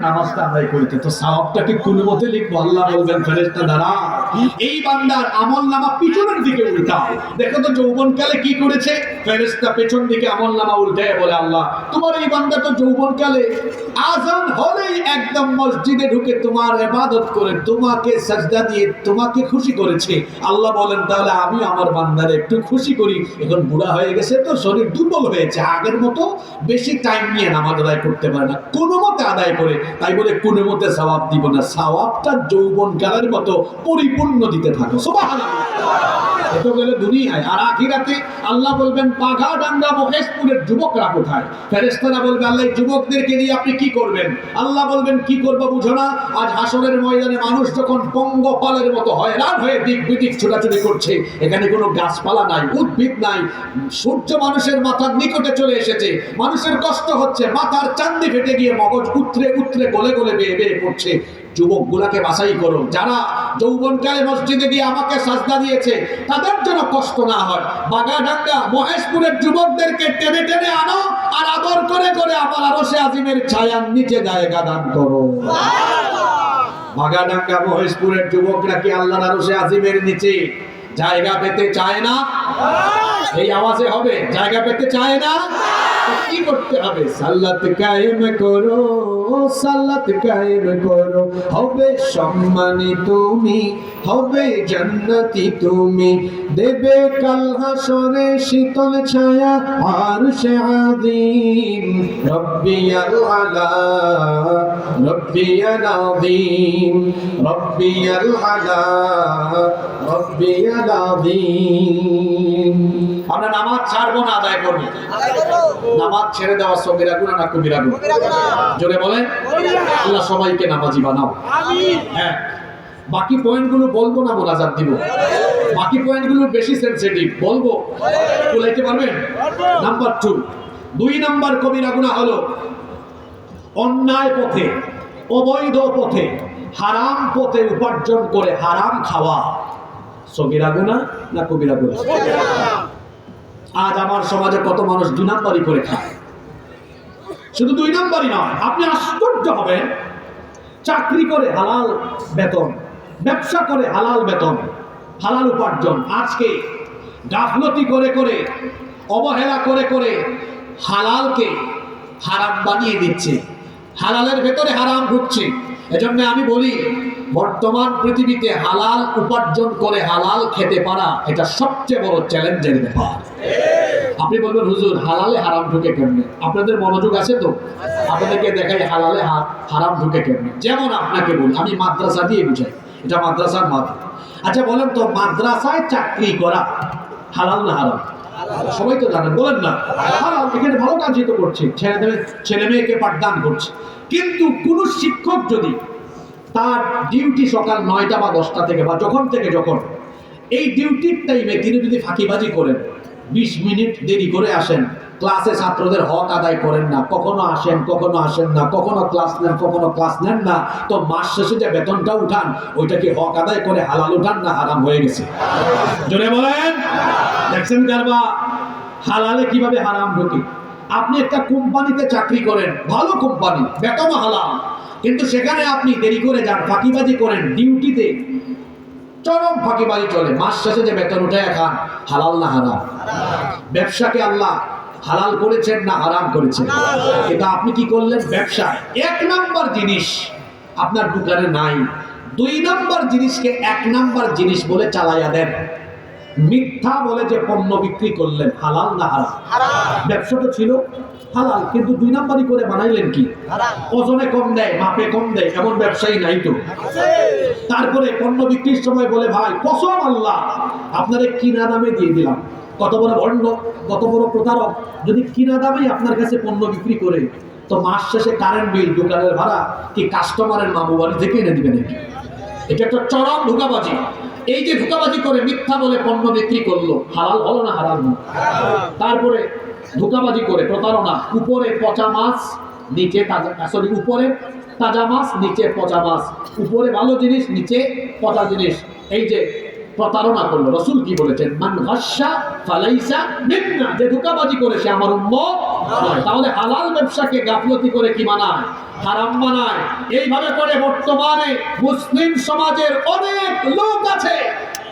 নামাজটা আদায় করিতে। তো সাহাবটাকে কোনো মতে লিখব? আল্লাহ বলবেন ফেরেস্তা দ্বারা এই বান্দার আমল নামা পিছনের দিকে উল্টাও দেখো তো যৌবনকালে কি করেছে? ফেরেশতা পেছন দিকে আমল নামা উল্টায় বলে, আল্লাহ, তোমার এই বান্দা তো যৌবনকালে আজান হলেই একদম মসজিদে ঢুকে তোমার ইবাদত করে, তোমাকে সাজদা দিয়ে তোমাকে খুশি করেছে। আল্লাহ বলেন, তাহলে আমি আমার বান্দারে একটু খুশি করি। এখন বুড়া হয়ে গেছে তো, শরীর দুর্বল হয়েছে। আগের মতো বেশি টাইম নিয়ে নামাজ আদায় করতে পারে না। কোনো মতে আদায় করে। তাই বলে, কোনো মতে সওয়াব দিব না। সওয়াবটা যৌবন কালের মতো পরিপূর্ণ দিতে থাকো। ছোটাছুটি করছে, এখানে কোনো গাছপালা নাই, উদ্ভিদ নাই, সূর্য মানুষের মাথার নিকটে চলে এসেছে, মানুষের কষ্ট হচ্ছে, মাথার চান্দি ফেটে গিয়ে মগজ উতরে উতরে গলে গলে বেয়ে বেয়ে পড়ছে। যুবক গুলাকে বাছাই করো। যারা যৌবনকালে মসজিদে গিয়ে আমাকে সাজদা দিয়েছে। তাদের জন্য কষ্ট না হয়। বাগাডাঙ্গা, মহেশপুরের যুবকদেরকে টেনে টেনে আনো আর আদর করে করে আমার আরও সে আজিমের ছায়ার নিচে জায়গা দান করো। বাগাডাঙ্গা, মহেশপুরের যুবকরা কি আল্লাহর আজিমের নিচে জায়গা পেতে চায় না? এই আওয়াজে হবে, জায়গা পেতে চায় না? কি করতে হবে? সাল্লাত কায়েম করো সাল্লাত কায়েম করো। হবে সম্মানী তুমি, হবে জান্নাতি তুমি। দেবে কাল হাসরে শীতল ছায়া আর সে আদিম রব্বিয়াল আলা, রব্বিয়াল আযীম। রব্বিয়াল আলা, রব্বিয়াল আযীম। আমরা নামাজ ছাড়বো না আদায় করব। নামাজ ছেড়ে দেওয়া সবিরা গুণা না কবিরা গুণা জোরে বলেন আল্লাহ সবাইকে নামাজি বানাও। হ্যাঁ বাকি পয়েন্টগুলো বলব না মোনাজাত দিব। বাকি পয়েন্টগুলো বেশি সেন্সিটিভ বলব। বলাইতে পারবেন? নাম্বার টু দুই নাম্বার কবিরা গুণা হলো অন্যায় পথে অবৈধ পথে হারাম পথে উপার্জন করে হারাম খাওয়া। সগিরা গুণা না কবিরা গুণা আজ আমার সমাজে কত মানুষ দুই নাম্বারই করে খায়। শুধু দুই নাম্বারই নয়, আপনি আশ্চর্য হবেন। চাকরি করে হালাল বেতন, ব্যবসা করে হালাল বেতন, হালাল উপার্জন। আজকে গাফলতি করে করে, অবহেলা করে করে হালালকে হারাম বানিয়ে দিচ্ছে। হালালের ভেতরে হারাম ঢুকছে। এজন্য আমি বলি, বর্তমান পৃথিবীতে হালাল উপার্জন করে হালাল খেতে পারা এটা সবচেয়ে বড় চ্যালেঞ্জের ব্যাপার। আপনি বলবেন, হুজুর, হালালে হারাম ঢুকে কেমনে? আপনাদের মনোযোগ আছে তো? আপনাদেরকে দেখাই হালালে হারাম ঢুকে কেমনে? যেমন আপনাকে বলি, আমি মাদ্রাসা দিয়ে বুঝাই। এটা মাদ্রাসার মাত্র আচ্ছা বলেন তো, মাদ্রাসায় চাকরি করা হালাল না হারাম? সবাই তো জানেন, বলেন না। এখানে ভালো কাজই তো করছে, ছেলে ছেলে মেয়েকে পাঠদান করছে। কিন্তু কোন শিক্ষক যদি তার ডিউটি সকাল নয়টা বা দশটা থেকে বা যখন থেকে যখন, এই ডিউটির টাইমে তিনি যদি ফাঁকিবাজি করেন, বিশ মিনিট দেরি করে আসেন, ক্লাসে ছাত্রদের হক আদায় করেন না, কখনো আসেন কখনো আসেন না, কখনো ক্লাস নেন, কখনো ক্লাস নেন না, তো মাস শেষে যে বেতনটা উঠান, ওইটা কি হক আদায় করে হালাল উঠান না হারাম হয়ে গেছে? জোরে বলেন। দেখছেন কারবা? হালালে কীভাবে হারাম ঢোকে আপনি একটা কোম্পানিতে চাকরি করেন, ভালো কোম্পানি বেতন হালাল। কিন্তু সেখানে আপনি দেরি করে যান, ফাঁকিবাজি করেন, ডিউটিতে চরম ফাঁকিবাজি চলে। মাস শেষে যে বেতন উঠে খান, হালাল না হারাম? ব্যবসাকে আল্লাহ হালাল করেছেন না হারাম করেছেন? কিন্তু আপনি কি করলেন? ব্যবসা। এক নাম্বার জিনিস আপনার দোকানে নাই। দুই নাম্বার জিনিসকে এক নাম্বার জিনিস বলে চালাইয়া দেন। মিথ্যা বলে যে পণ্য বিক্রি করলেন হালাল না হারাম? ব্যবসাটা ছিল হালাল কিন্তু দুই নাম্বারই করে বানাইলেন কি? ওজনে কম দেয় মাপে কম দেয় এমন ব্যবসায়ী নাই তো। তারপরে পণ্য বিক্রির সময় বলে ভাই কসম আল্লাহ আপনারে কিনা দামে দিয়ে দিলাম। কত বড় ভণ্ড কত বড় প্রতারক। যদি কিনা দামেই আপনার কাছে পণ্য বিক্রি করে তো মাস শেষে কারেন্ট বিল দোকানের ভাড়া কি কাস্টমারের মামু বাড়ি থেকে এনে দিবে নাকি? এটা একটা চরম ধোকাবাজি। এই যে ধোকাবাজি করে, মিথ্যা বলে পণ্য বিক্রি করল, হালাল হলো না হারাল না? তারপরে ধোকাবাজি করে, প্রতারণা, উপরে পচা মাছ, নিচে তাজা সরি উপরে তাজা মাছ, নিচে পচা মাছ। উপরে ভালো জিনিস, নিচে পচা জিনিস। এই যে প্রতারণা করল, রসুল কি বলেছেন? মান হাসা ফালাইসা মিন্না। যে ধোকাবাজি করে, সে আমার উম্মত তাহলে হালাল ব্যবসাকে গাফলতি করে কি মানায়? হারাম মানায়? এইভাবে করে বর্তমানে মুসলিম সমাজের অনেক লোক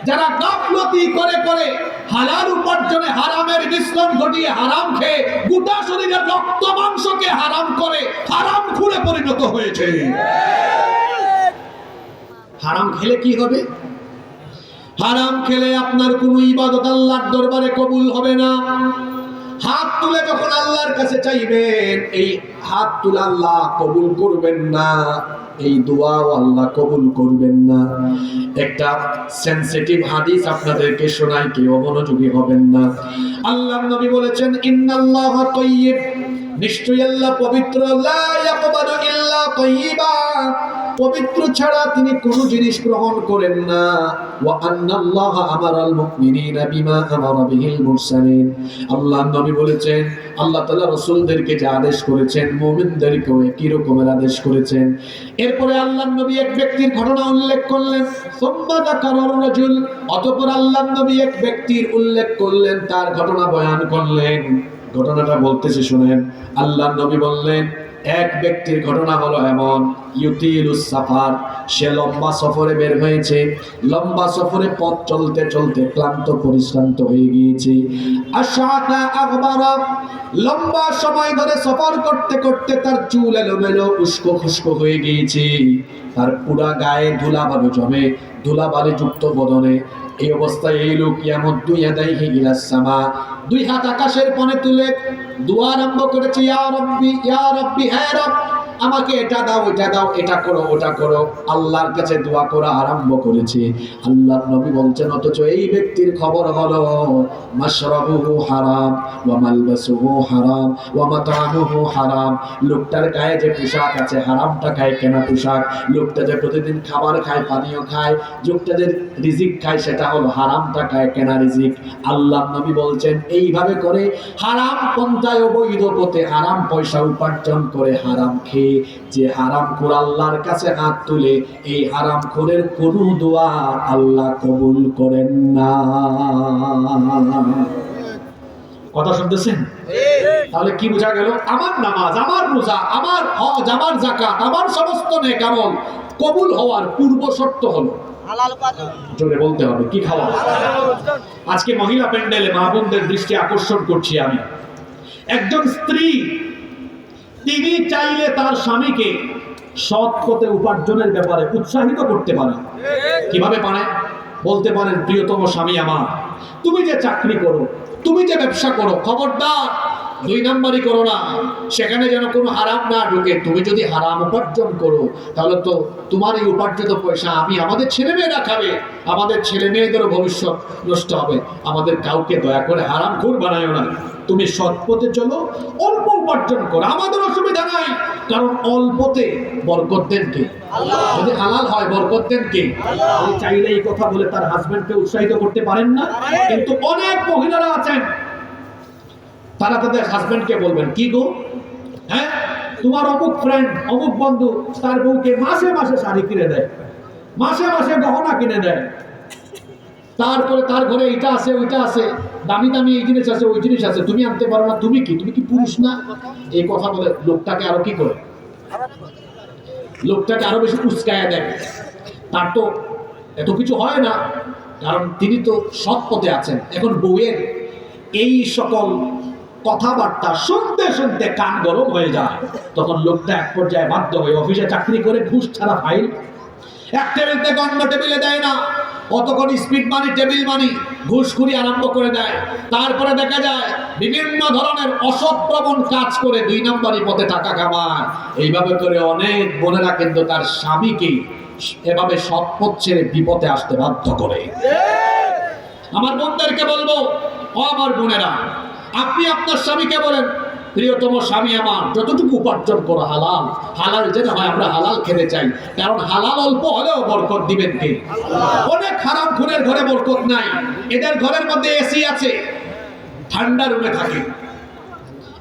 যারা গাফলতি করে করে হালাল উপার্জনে হারামের মিশ্রণ ঘটিয়ে হারাম খেয়ে গোটা শরীরের রক্ত মাংসকে হারাম করে হারাম খুঁড়ে পরিণত হয়েছে। হারাম খেলে কি হবে? হারাম খেলে আপনার কোন ইবাদত আল্লাহর দরবারে কবুল হবে না। হাত তুলে যখন আল্লাহর কাছে চাইবেন, এই হাত তুলে আল্লাহ কবুল করবেন না। এই দোয়াও আল্লাহ কবুল করবেন না। একটা সেনসিটিভ হাদিস আপনাদেরকে শোনাই, কেউ মনোযোগী হবেন না। আল্লাহর নবী বলেছেন, ইন্নাল্লাহ তাইয়্যিব নিশ্চয়ই আল্লাহ পবিত্র। লা ইয়াকবালু ইল্লা তাইয়্যিবা পবিত্র ছাড়া তিনি কোনো জিনিস গ্রহণ করেন না। ওয়া আন্নাল্লাহ আমারাল মুমিনিনা বিমা আমারা বিহিল মুরসালিন। আল্লাহ নবী বলেছেন, আল্লাহ তাআলা রাসূলদেরকে যে আদেশ করেছেন, মুমিনদেরকেও একই রকমের আদেশ করেছেন। এরপরে আল্লাহ নবী এক ব্যক্তির ঘটনা উল্লেখ করলেন, সুম্মা যাকারার রাজুল, অতঃপর আল্লাহ নবী এক ব্যক্তির উল্লেখ করলেন, তার ঘটনা বয়ান করলেন। ঘটনাটা বলতেছে, শুনেন। আল্লাহ নবী বললেন এক ব্যক্তির ঘটনা হলো এমন। ইউতিলুস সাফার সে লম্বা সফরে বের হয়েছে। লম্বা সফরে পথ চলতে চলতে ক্লান্ত, পরিশ্রান্ত হয়ে গিয়েছে। আশাকা আকবারা লম্বা সময় ধরে সফর করতে করতে তার চুল এলোমেলো, উস্কো খুস্কো হয়ে গিয়েছে। তার পুরা গায়ে ধুলাবালু জমে, ধুলাবালি যুক্ত বদনে। এই অবস্থায় এই লোক ইয়ামত দুই আদাইহি ইলাস সামা দুই হাত আকাশের পনে তুলে দোয়া আরম্ভ করেছে ইয়া রব্বি ইয়া রব্বি হ্যাঁ রব আমাকে এটা দাও এটা দাও, এটা করো, ওটা করো। আল্লাহর কাছে দোয়া করা আরম্ভ করেছে। আল্লাহর নবী বলছেন, অথচ এই ব্যক্তির খবর হলো, মাশরাবুহু হারাম, ওয়া মালবাসুহু হারাম, ওয়া মাতআমুহু হারাম। লোকটার গায়ে যে পোশাক আছে, হারামটা খায় কেনা পোশাক? লোকটা যে প্রতিদিন খাবার খায়, পানীয় খায়, লোকটা যে রিজিক খায়, সেটা হলো হারামটা খায় কেনা রিজিক। আল্লাহ নবী বলছেন, এইভাবে করে হারাম পন্থায় অবৈধ পথে হারাম পয়সা উপার্জন করে হারাম খেয়ে যে হারাম খোর আল্লাহর কাছে হাত তুলে এই হারাম খোরের কোনো দোয়া আল্লাহ কবুল করেন না। কথা শুনতেছেন? তাহলে কি বোঝা গেল? আমার নামাজ আমার রোজা আমার হজ আমার জাকাত আমার সমস্ত নেক আমল কবুল হওয়ার পূর্ব শর্ত হলো। জোরে বলতে হবে কি খাওয়া? আজকে মহিলা প্যান্ডেলে মা দৃষ্টি আকর্ষণ করছি আমি। একজন স্ত্রী তিনি চাইলে তার স্বামীকে সৎ পথে উপার্জনের ব্যাপারে উৎসাহিত করতে পারে। কীভাবে পারে? বলতে পারেন, প্রিয়তম স্বামী আমার, তুমি যে চাকরি করো, তুমি যে ব্যবসা করো, খবরদার, দুই নাম্বারই করো না। সেখানে যেন কোনো হারাম না ঢুকে। তুমি যদি হারাম উপার্জন করো, তাহলে তো তোমার এই উপার্জিত পয়সা আমি আমাদের ছেলে মেয়েরা খাবে। আমাদের ছেলে মেয়েদেরও ভবিষ্যৎ নষ্ট হবে। আমাদের কাউকে দয়া করে হারাম খুর বানায় না। তুমি সৎ পথে চলো অল্প উপার্জন করো। আমাদের অসুবিধা নাই কারণ অল্পতে বরকত দেন কে? যদি হালাল হয় বরকত দেন কে? চাইলে এই কথা বলে তার হাজবেন্ডকে উৎসাহিত করতে পারেন না কিন্তু অনেক মহিলারা আছেন। তারা তাদের হাজবেন্ডকে বলবেন কি গো? হ্যাঁ তোমার অমুক ফ্রেন্ড অমুক বন্ধু তার বউকে মাসে মাসে শাড়ি কিনে দেয় মাসে মাসে গহনা কিনে দেয়। তারপরে তার ঘরে এটা আছে, ওইটা আছে। দামি দামি এই জিনিস আছে, ওই জিনিস আছে। তুমি আনতে পারো না, তুমি কি? তুমি কি পুরুষ না? এই কথা বলে লোকটাকে আরও কি করে? লোকটাকে আরও বেশি উস্কায়া দেয়। তার তো এত কিছু হয় না, কারণ তিনি তো সৎ পথে আছেন। এখন বউয়ের এই সকল কথাবার্তা শুনতে শুনতে কান গরম হয়ে যায়। তখন লোকটা এক পর্যায়ে বাধ্য হয়ে অফিসে চাকরি করে ঘুষ ছাড়া ফাইল এক টেবিল থেকে অন্য টেবিলে দেয় না। অতক্ষণ স্পিড মানি টেবিল মানি ঘুষখুরি আরম্ভ করে দেয়। তারপরে দেখা যায় বিভিন্ন ধরনের অসৎপ্রবণ কাজ করে দুই নম্বরই পথে টাকা কামায় এইভাবে করে অনেক বোনেরা কিন্তু তার স্বামীকে এভাবে সৎপথ ছেড়ে বিপদে আসতে বাধ্য করে। আমার বোনদেরকে বলব ও আমার বোনেরা আপনি আপনার স্বামীকে বলেন প্রিয়তম স্বামী আমার, যতটুকু উপার্জন করো হালাল হালাল যেন হয় আমরা হালাল খেতে চাই, কারণ হালাল অল্প হলেও বরকত দিবেন কে? অনেক খারাপ খুনের ঘরে বরকত নাই, এদের ঘরের মধ্যে এসি আছে, ঠান্ডা রুমে থাকে।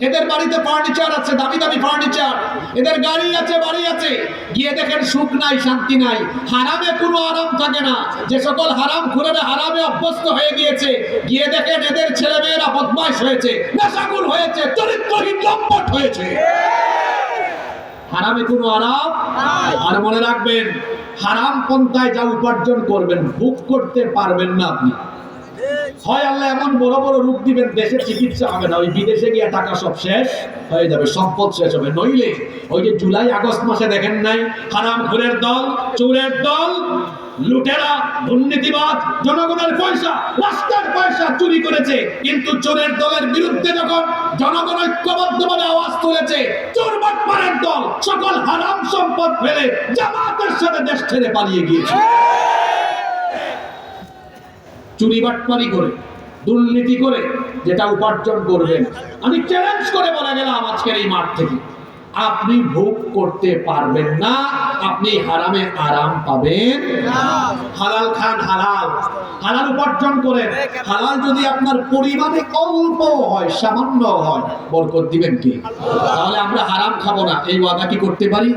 এদের বাড়িতে ফার্নিচার আছে দামি দামি ফার্নিচার এদের গাড়ি আছে বাড়ি আছে। গিয়ে দেখেন সুখ নাই শান্তি নাই। হারামে কোনো আরাম থাকে না। যে সকল হারাম খুরেরা হারামে অভ্যস্ত হয়ে গিয়েছে গিয়ে দেখেন এদের ছেলে মেয়েরা বদমাইশ হয়েছে নেশাগুর হয়েছে চরিত্রহীন লম্পট হয়েছে। হারামে কোনো আরাম? আর মনে রাখবেন হারাম পন্থায় যা উপার্জন করবেন ভোগ করতে পারবেন না আপনি। হয় আল্লাহ এমন বড় বড় রূপ দিবেন, দেশে চিকিৎসা হবে না, ওই বিদেশে গিয়ে টাকা সব শেষ হয়ে যাবে, সম্পদ শেষ হবে। নইলে ওই যে জুলাই, আগস্ট মাসে দেখেন নাই, হারাম ঘুরের দল, চোরের দল, লুটেরা দুর্নীতিবাদ জনগণের পয়সা, রাস্তার পয়সা চুরি করেছে। কিন্তু চোরের দলের বিরুদ্ধে যখন জনগণ ঐক্যবদ্ধভাবে আওয়াজ তুলেছে, চোর বাটপাড়ের দল, সকল হারাম সম্পদ ফেলে জামাতের সাথে দেশ ছেড়ে পালিয়ে গিয়েছে। চুরি বাটপারি করে দুর্নীতি করে যেটা উপার্জন করবেন। আমি চ্যালেঞ্জ করে বলা গেলাম আজকের এই মাঠ থেকে। আপনি ভোগ করতে পারবেন না আপনি হারামে আরাম পাবেন হালাল খান হালাল হালাল উপার্জন করেন। হালাল যদি আপনার পরিমাণে অল্প হয় সামান্য হয় বরকত দিবেন কি? তাহলে আমরা হারাম খাব না। এই ওয়াদা কি করতে পারি?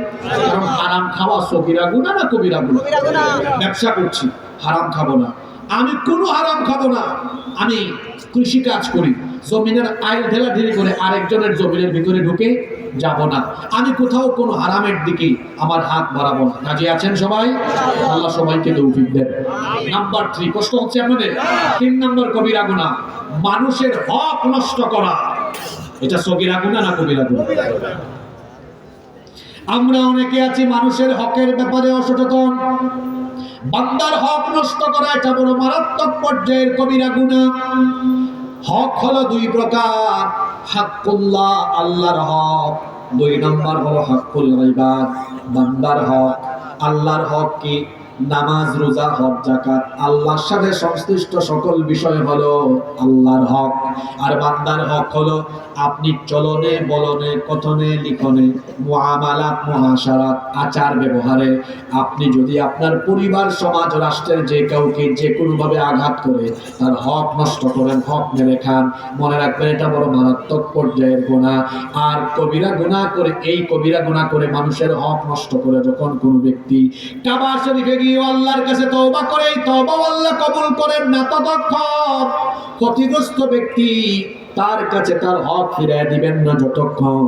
কারণ হারাম খাওয়া সকিরা গুণা না কবিরা গুণা ব্যবসা করছি হারাম খাব না। আমি কোনো হারাম খাব না। আমি কৃষি কাজ করি। জমিনের আইল ঢেলা ঢেলি করে আরেকজনের জমিনের ভিতরে ঢুকে যাব না। আমি কোথাও কোনো হারামের দিকে আমার হাত বাড়াবো না। রাজি আছেন সবাই? আল্লাহ সবাইকে তৌফিক দেন। নাম্বার থ্রি প্রশ্ন হচ্ছে আপনাদের। তিন নম্বর কবিরা গুণা মানুষের হক নষ্ট করা। এটা সগিরা গুণা না কবিরা গুণা আমরা অনেকে আছি মানুষের হকের ব্যাপারে অসচেতন। বান্দার হক নষ্ট করা এটা বড় মারাত্মক পর্যায়ের কবিরা গুণা। হক হলো দুই প্রকার, হাক্কুল্লাহ, আল্লাহর হক। দুই নম্বর হলো হাক্কুল বান্দার হক। আল্লাহর হক কি? নামাজ, রোজা, হজ জাকাত আল্লাহর সাথে সংশ্লিষ্ট সকল বিষয় হলো আল্লাহর হক। আর বান্দার হক হলো আপনি চলনে, বলনে, কথনে, লিখনে, মুআমালাত, মুহাশারাত, আচার ব্যবহারে। আপনি যদি আপনার পরিবার, সমাজ, রাষ্ট্রের যে কাউকে যে কোনোভাবে আঘাত করে, তার হক নষ্ট করেন, হক মেরে খান, মনে রাখবেন এটা বড় মারাত্মক পর্যায়ের গোনা আর কবিরা গুনাহ করে, এই কবিরা গুনাহ করে মানুষের হক নষ্ট করে যখন কোনো ব্যক্তি কাবা শরীফে গিয়ে আল্লাহর কাছে তওবা করে তওবা আল্লাহ কবুল করেন না ততক্ষণ ক্ষতিগ্রস্ত ব্যক্তি তার কাছে তার হক ফিরিয়ে দিবেন না যতক্ষণ,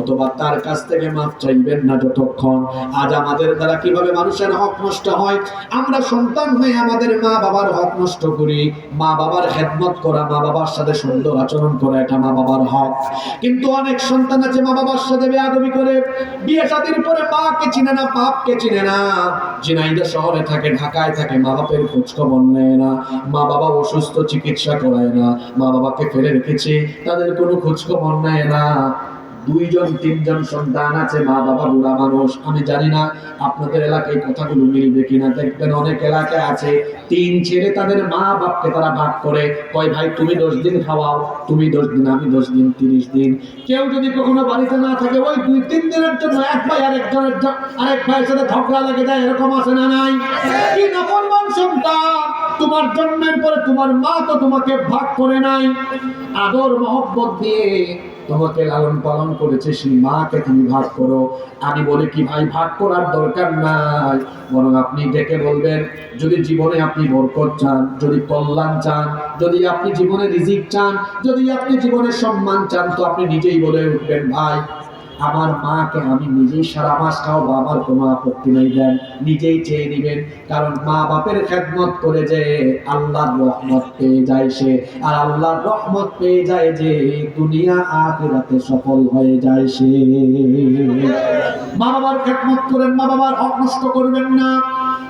অথবা তার কাছ থেকে মাফ চাইবেন না যতক্ষণ। আজ আমাদের দ্বারা কীভাবে মানুষের হক নষ্ট হয়? আমরা সন্তান হয়ে আমাদের মা বাবার হক নষ্ট করি। মা বাবার খেদমত করা মা বাবার সাথে সুন্দর আচরণ করা, এটা মা বাবার হক। কিন্তু অনেক সন্তান আছে মা বাবার সাথে বেয়াদবি করে। বিয়ে শাদির পরে মাকে চিনে না, বাপকে চিনে না। ঝিনাইদহ শহরে থাকে, ঢাকায় থাকে মা বাপের খোঁজ খবর নেয় না। মা বাবা অসুস্থ, চিকিৎসা করায় না। মা বাবাকে ফেলে রেখেছে তাদের কোনো খোঁজ খবর নেয় না দুইজন, তিনজন সন্তান আছে, মা, বাবা, বুড়া মানুষ। আমি জানি না আপনাদের এলাকায় কথাগুলো মিলবে কিনা। দেখবেন অনেক এলাকায় আছে, তিন ছেলে তাদের মা বাপকে তারা ভাগ করে, কয়, ভাই, তুমি দশ দিন খাওয়াও, তুমি দশ দিন, আমি দশ দিন, তিরিশ দিন। কেউ যদি কখনো বাড়িতে না থাকে, ওই দুই, তিন দিনের জন্য এক ভাই আরেকজনের আরেক ভাইয়ের সাথে ঝগড়া লেগে যায়, এরকম আছে না নাই? কি নকলমান সন্তান! তোমার জন্মের পরে তোমার মা তো তোমাকে ভাগ করে নাই। আদর, মহব্বত দিয়ে তোমাকে লালন পালন করেছে, সেই মাকে তুমি ভাগ করো। আমি বলি কি, ভাই, ভাগ করার দরকার নাই। বরং আপনি ডেকে বলবেন, যদি জীবনে আপনি বরকত চান, যদি কল্যাণ চান, যদি আপনি জীবনে রিজিক চান, যদি আপনি জীবনে সম্মান চান, তো আপনি নিজেই বলে উঠবেন, ভাই। আমার মাকে আমি নিজেই সারা মাস খাওয়াবো, আমার কোনো আপত্তি নেই দেন। নিজেই চেয়ে নিবেন, কারণ মা বাপের খেদমত করে যে আল্লাহর রহমত পেয়ে যায় সে, আর আল্লাহর রহমত পেয়ে যায় যে দুনিয়া আখিরাতে সফল হয়ে যায় সে। মা বাবার খেদমত করেন, মা বাবার নষ্ট করবেন না।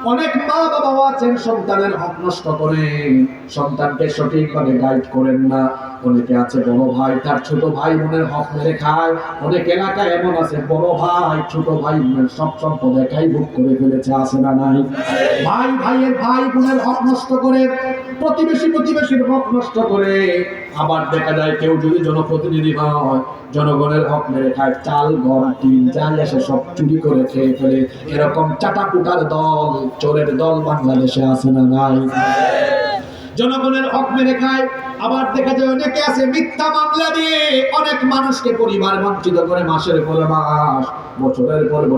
অনেক মা বাবা আছেন, সন্তানের হক নষ্ট করেন সন্তানকে সঠিকভাবে গাইড করেন না। অনেকে আছে বড় ভাই, তার ছোট ভাই বোনের হক মেরে খায়। অনেক এলাকায় এমন আছে, বড় ভাই, ছোট ভাই বোনের সব সম্পদ একাই ভোগ করে ফেলেছে আসে না নাই? ভাই, ভাইয়ের ভাই বোনের হক নষ্ট করে প্রতিবেশী প্রতিবেশীর হক নষ্ট করে, আবার দেখা যায় কেউ যদি জনপ্রতিনিধি হয়, জনগণের হক মেরে খায়, চাল গম টিন যাই আসে সব চুরি করে খেয়ে ফেলে। এরকম চাটাকুটার দল, চোরের দল বাংলাদেশে আছে না নাই? জনগণের হক মেরে খায়, আবার দেখা যায় অনেকে আছে মিথ্যা মামলা দিয়ে অনেক মানুষকে পরিবার বঞ্চিত করে মাসের পর মাস, বছরের পর বছর।